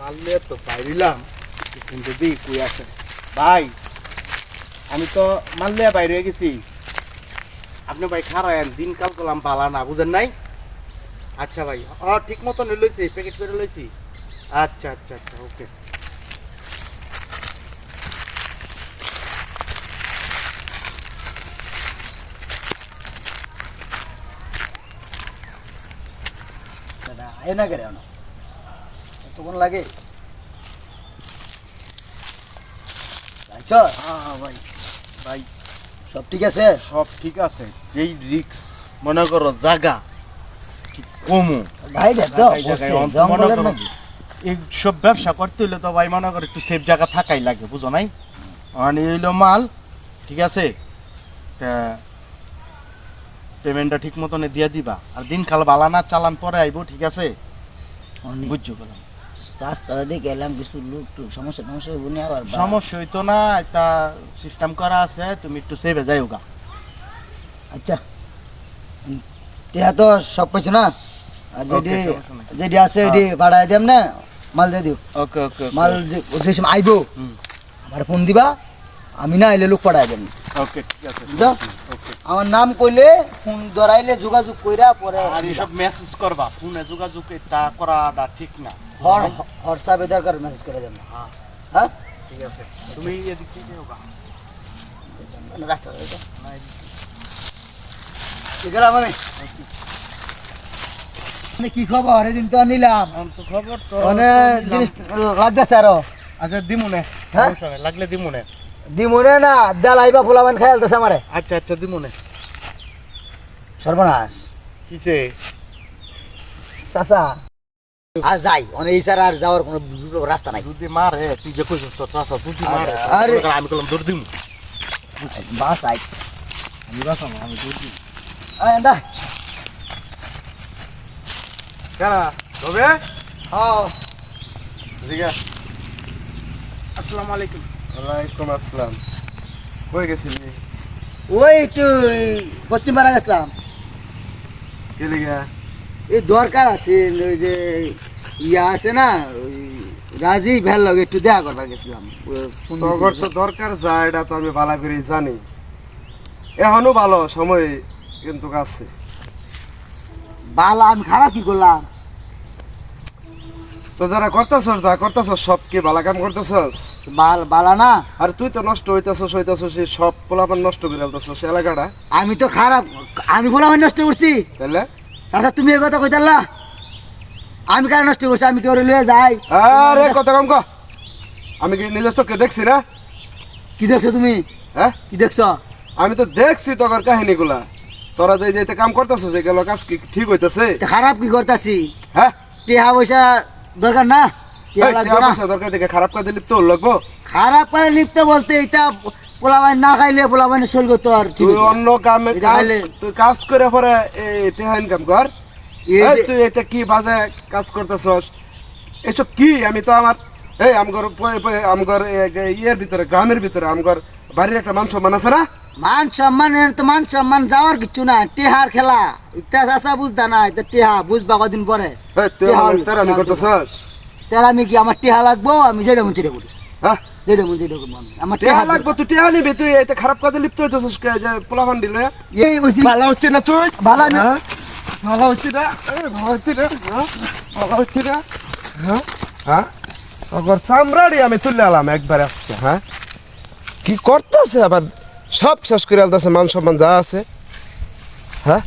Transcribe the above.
মারলে তো বাইরিলাম কিন্তু দি কই আছে ভাই, আমি তো মারলে বাইরে গেছি। আপনি ভাই খারায়েন, দিন কাল করলাম পালা না, বুঝেন নাই? আচ্ছা ভাই ও ঠিক মতন লইছি প্যাকেট করে লইছি। আচ্ছা আচ্ছা আচ্ছা ওকে। আয় না। কতক্ষণ লাগে? হ্যাঁ হ্যাঁ ভাই। ভাই সব ঠিক আছে? সব ঠিক আছে। যেই রিক্স মনে করো জাগা। কি কমু? ভাই জঙ্গলের নাকি ব্যবসা করতে হইলে তো ভাই মনে করো একটু সেফ জায়গা থাকাই লাগে বুঝো নাই? মানে এইলো মাল ঠিক আছে? পেমেন্টটা ঠিক মতন দিয়ে দিবা। আর দিন খাল বালা চালান পরে আইবো ঠিক আছে? বুঝছ গেলাম রাস্তা দিয়ে এলাম কিছু লোক টুক সমস্যা টমস্যা বনি আবার সমস্যা হইতো না এটা সিস্টেম করা আছে তুমি একটু সেভে যাইও গা আচ্ছা। টিয়া তো সব পাইছে না? আর যেটি Okay, যেটি আছে এটি ভাড়ায় দেম না? মাল দিয়ে দিও। ওকে ওকে মাল যে যে সময় আইবো। আমার ফোন দিবা আমি না এলে লোক পাঠায় দেন ওকে ঠিক আছে। বুঝছ? আমার নাম কইলে ফোন ধরাইলে যোগাযোগ কইরা পরে আর এসব মেসেজ করবা ফোনে যোগাযোগ এটা করাটা ঠিক না। হর হোয়াটসঅ্যাপে দরকার মেসেজ করে দেন। হ্যাঁ। হ্যাঁ? ঠিক আছে। তুমি এদিক থেকে এগুলো মানে মানে কি খবর? এদিন তো নিলাম। তো খবর তো মানে জিনিস লাগতেছে আরও। আচ্ছা দিমুনে হ্যাঁ? লাগলে দিমুনে দিমুনে না ডাল ফুলাবান খাই আমারে। আচ্ছা আচ্ছা দিমুনে সর্বনাশ। কিসে? চাচা আর যাই অনেক এই ছাড়া আর যাওয়ার কোনো রাস্তা নাই। যদি মার হে তুই যে কইছিস তো চাচা তুই মার আরে- আরে- আমি কলম দৌড় দিমু। বাস আই আমি বাসাম আমি দৌড় দিমু। এন্দা কারা? তবে হ্যাঁ। ঠিক আছে আসসালামু আলাইকুম ওয়ালাইকুম আসসালাম। কই গেছিলি? ওই একটু পশ্চিম পাড়া গেছিলাম। কে লিগা এই দরকার আছে ওই যে ইয়া আছে না ওই রাজি ভ্যাল লগে একটু দেখা করবার গেছিলাম। তগর তো দরকার যা এটা তো আমি ভালো করে জানি। এখনও ভালো সময় কিন্তু আছে। বালা আমি খারাপ কি করলাম? তো যারা করতেছস যা করতেছস সব কি ভালো কাম করতেছস? বাল বালা না। আর তুই তো নষ্ট হইতেছস হইতেছস সব পোলাপান নষ্ট করে ফেলতেছস এলাকাটা। আমি তো খারাপ আমি বলা আমি নষ্ট করছি। তাহলে চাচা তুমি এ কথা কইতাল্লা আমি কেন নষ্ট করছি? আমি কেউ লয়ে যাই? আরে কত কম ক। আমি কি নিজের চোখে দেখছি না? কি দেখছ তুমি? হ্যাঁ? কি দেখছ? আমি তো দেখছি তোর কাহিনীগুলা। তোরা যে যেতে কাম করতেছস এগুলো কাজ কি ঠিক হইতেছে? খারাপ কি করতাছি? হ্যাঁ? টেহা পয়সা দরকার না? টেহা এই, লাগবে টাকা না? পয়সা দরকার দেখে খারাপ কাজে লিপ্ত লাগবো খারাপ করে লিপ্ত বলতে এটা পোলাবাই না খাইলে পোলাবাই শৈল করতে আর তুই অন্য কামে এটা কাজ খাইলে- তুই কাজ করে পরে এই টেহা কর এই এই যে- তুই এটা কি বাজে কাজ করতেছস? এসব কি? আমি তো আমার এই আমগর প- প- আমগর এ- এ- ইয়ের ভিতরে গ্রামের ভিতরে আমগর বাড়ির একটা মান সম্মান আছে না? মান সম্মান তো মান সম্মান যাওয়ার কিছু না টেহার খেলা। ইত্যা চাষা বুঝতা না টেহা বুঝবা কদিন পরে। আমার করতেছস? তার আমি কি আমার টেহা লাগবো? আমি যেটা মন সেটা করি হ্যাঁ? যেটা মন সেটা করব আমি। আমার টেহা লাগবো। তুই টেহা নিবি তুই এতে খারাপ কাজে লিপ্ত হইতেছস যে দিল এই ভালো হচ্ছে না তুই? ভালো না। হ্যাঁ? ভালো হচ্ছে না? ভালো হচ্ছে না? হ্যাঁ? ভালো হচ্ছে না? হ্যাঁ? হ্যাঁ? ওর চামড়াড়ি আমি তুলে আলাম একবার আজকে হ্যাঁ? কি করতেছে আবার? সব শেষ করে আলতেছে মান সম্মান যা আছে। হ্যাঁ?